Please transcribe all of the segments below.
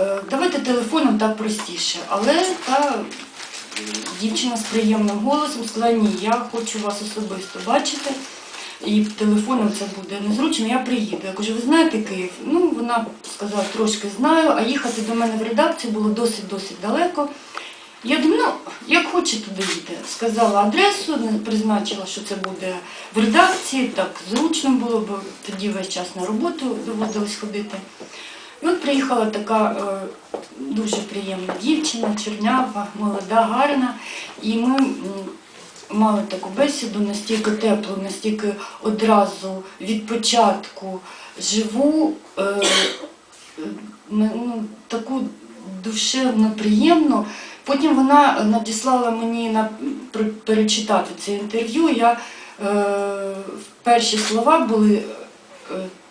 Е, Давайте телефоном так простіше. Але та дівчина з приємним голосом сказала, ні, я хочу вас особисто бачити. І телефоном це буде незручно, я приїду. Я кажу, ви знаєте Київ? Ну, вона сказала, трошки знаю, а їхати до мене в редакцію було досить-досить далеко. Я думаю, ну, як хоче туди їде. Сказала адресу, призначила, що це буде в редакції, так зручно було, бо тоді весь час на роботу доводилось ходити. І от приїхала така е, дуже приємна дівчина, чорнява, молода, гарна. І ми мали таку бесіду настільки теплу, настільки одразу від початку живу, е, е, ну, таку душевно приємну. Потім вона надіслала мені на перечитати це інтерв'ю. Я е, перші слова були.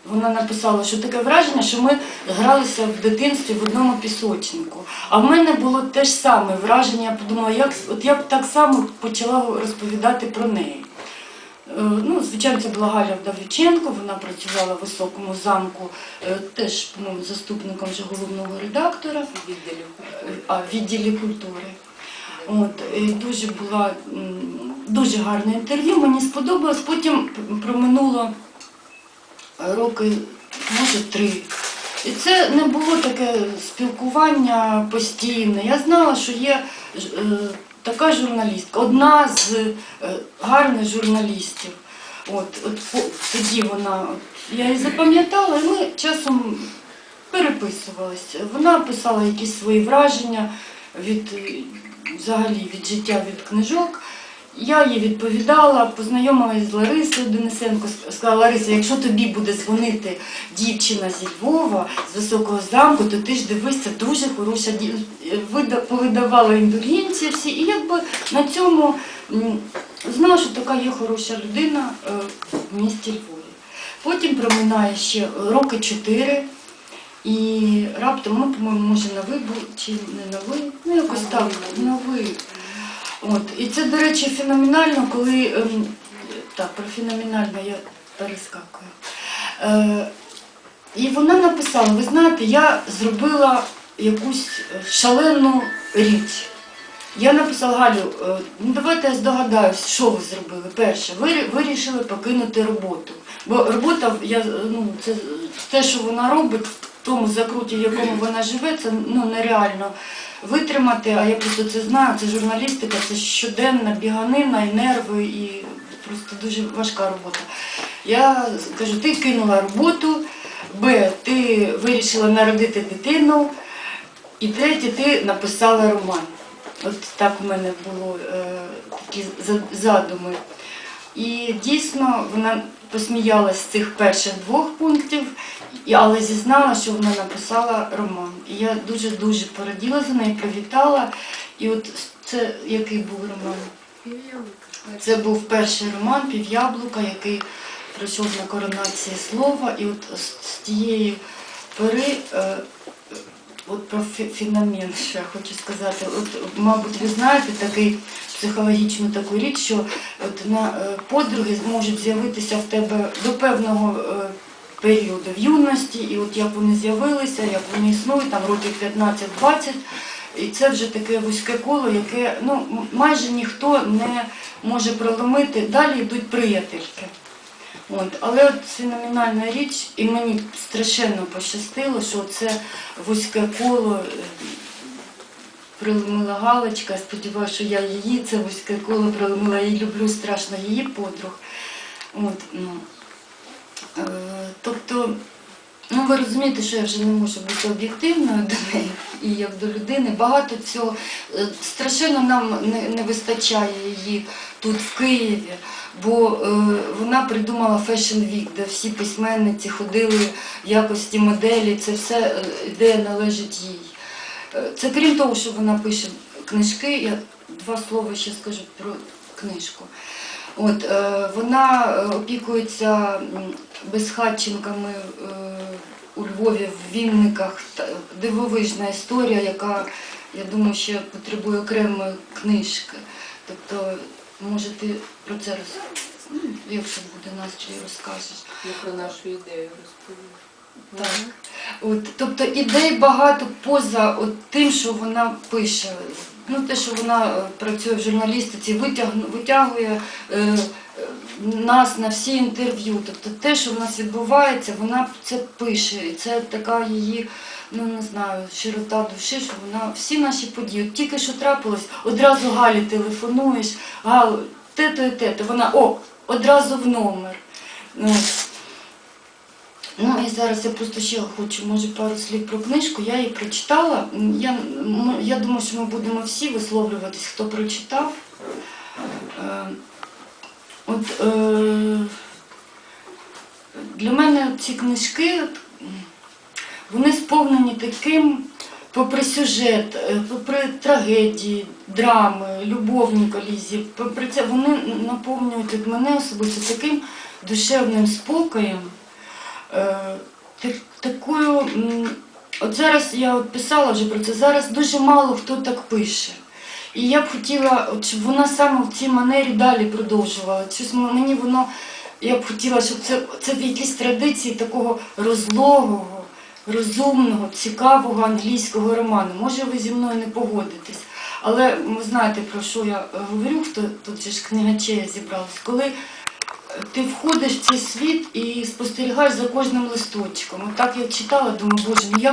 Е, вона написала, що таке враження, що ми гралися в дитинстві в одному пісочнику. А в мене було те ж саме враження. Я подумала, як от я б так само почала розповідати про неї. Е, Ну, звичайно, це була Галя Вдовиченко, вона працювала в високому замку, е, теж по-моєму, заступником вже головного редактора відділів. а, в відділі культури. От, і дуже була дуже гарне інтерв'ю, мені сподобалось. Потім проминуло роки, може, три. І це не було таке спілкування постійне. Я знала, що є е, така журналістка, одна з е, гарних журналістів. От, от тоді вона, от, я її запам'ятала, і ми часом переписувалися. Вона писала якісь свої враження від е, взагалі від життя від книжок. Я їй відповідала, познайомилася з Ларисою Денисенко, сказала Лариса, якщо тобі буде дзвонити дівчина зі Львова, з високого замку, то ти ж дивись, це дуже хороша дівчина. Повидавала індулгенції всі, і якби на цьому знала, що така є хороша людина е, в місті Львові. Потім проминає ще роки чотири. І раптом ми, по-моєму, може на ви чи не на ви, ну якось так, ви. От. І це, до речі, феноменально, коли ем, так, про феноменально я перескакую. Е, і вона написала: ви знаєте, я зробила якусь е, шалену річ. Я написала Галю, е, ну давайте я здогадаюсь, що ви зробили. Перше, ви вирішили покинути роботу. Бо робота, я, ну, це те, що вона робить, тому закруті, в якому вона живе, це ну, нереально витримати. А я просто це знаю, це журналістика, це щоденна біганина і нерви, і просто дуже важка робота. Я кажу, ти кинула роботу, Б, ти вирішила народити дитину, і третє, ти написала роман. От так у мене було е, такі задуми. І дійсно вона посміялась з цих перших двох пунктів, але зізнала, що вона написала роман. І я дуже-дуже пораділа за нею, привітала. І от це який був роман? Це був перший роман Пів'яблука, який пройшов на коронації слова. І от з, тієї пори, е, от про фе- феномен, я хочу сказати. От, мабуть, ви знаєте такий психологічну таку річ, що от на е, подруги можуть з'явитися в тебе до певного. е, Періоду в юності, і от як вони з'явилися, як вони існують, там років 15-20, і це вже таке вузьке коло, яке ну, майже ніхто не може проломити. Далі йдуть приятельки. От. Але от феноменальна річ, і мені страшенно пощастило, що це вузьке коло е, приломила Галочка. Сподіваюся, що я її, це вузьке коло приломила. Я люблю страшно її подруг. От, ну. Е, тобто, ну ви розумієте, що я вже не можу бути об'єктивною до неї і як до людини. Багато цього е, страшенно нам не, не вистачає її тут в Києві, бо е, вона придумала Fashion Week, де всі письменниці ходили в якості моделі. Це все е, ідея належить їй. Е, Це крім того, що вона пише книжки, я два слова ще скажу про книжку. От, е, вона е, опікується безхатченками е, у Львові в Вінниках. Дивовижна історія, яка, я думаю, ще потребує окремої книжки. Тобто, може, ти про це роз... ну, якщо буде настрій, розкажеш. Я про нашу ідею розповім. Так. От, тобто ідей багато поза от тим, що вона пише. Ну, те, що вона е, працює в журналістиці, витягну- витягує е, нас на всі інтерв'ю. Тобто те, що в нас відбувається, вона це пише. І це така її, ну не знаю, широта душі, що вона всі наші події. От тільки що трапилось, одразу Галі телефонуєш, Галу, те-то і те-то. Вона о, одразу в номер. Ну, Ну і зараз я просто ще хочу, може, пару слів про книжку. Я її прочитала. Я, я думаю, що ми будемо всі висловлюватись, хто прочитав. Е, От е, для мене ці книжки, вони сповнені таким, попри сюжет, е, попри трагедії, драми, любовні колізії, попри це вони наповнюють от мене особисто таким душевним спокоєм. Е, так- такою, от зараз я писала вже про це, зараз дуже мало хто так пише. І я б хотіла, щоб вона саме в цій манері далі продовжувала. Щось мені воно, я б хотіла, щоб це, це в якісь традиції такого розлогого, розумного, цікавого англійського роману. Може, ви зі мною не погодитесь. Але ви знаєте, про що я е, говорю, хто тут же ж книгачея зібралась, коли ти входиш в цей світ і спостерігаєш за кожним листочком. Отак я читала, думаю, боже, ніяк. як